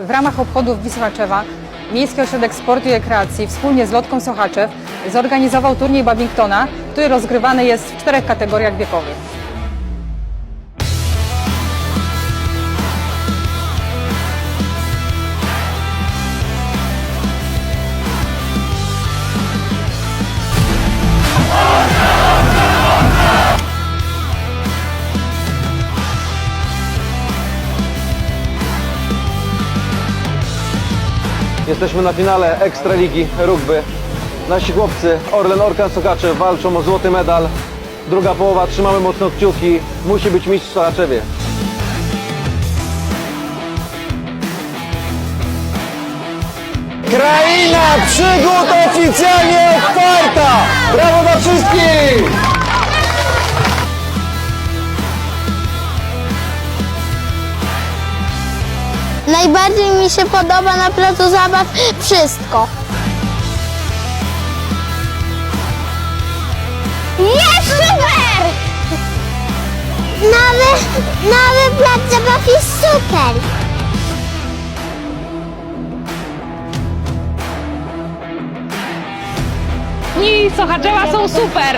W ramach obchodów Wisłaczewa Miejski Ośrodek Sportu i Rekreacji wspólnie z Lotką Sochaczew zorganizował turniej badmintona, który rozgrywany jest w czterech kategoriach wiekowych. Jesteśmy na finale Ekstraligi Rugby. Nasi chłopcy Orlen Orkan Sokacze walczą o złoty medal. Druga połowa, trzymamy mocno kciuki. Musi być mistrz w. Kraina przygód oficjalnie otwarta! Brawo dla wszystkich! Najbardziej mi się podoba na placu zabaw wszystko. Jest super! Nowy, nowy plac zabaw jest super. Dni Sochaczewa są super!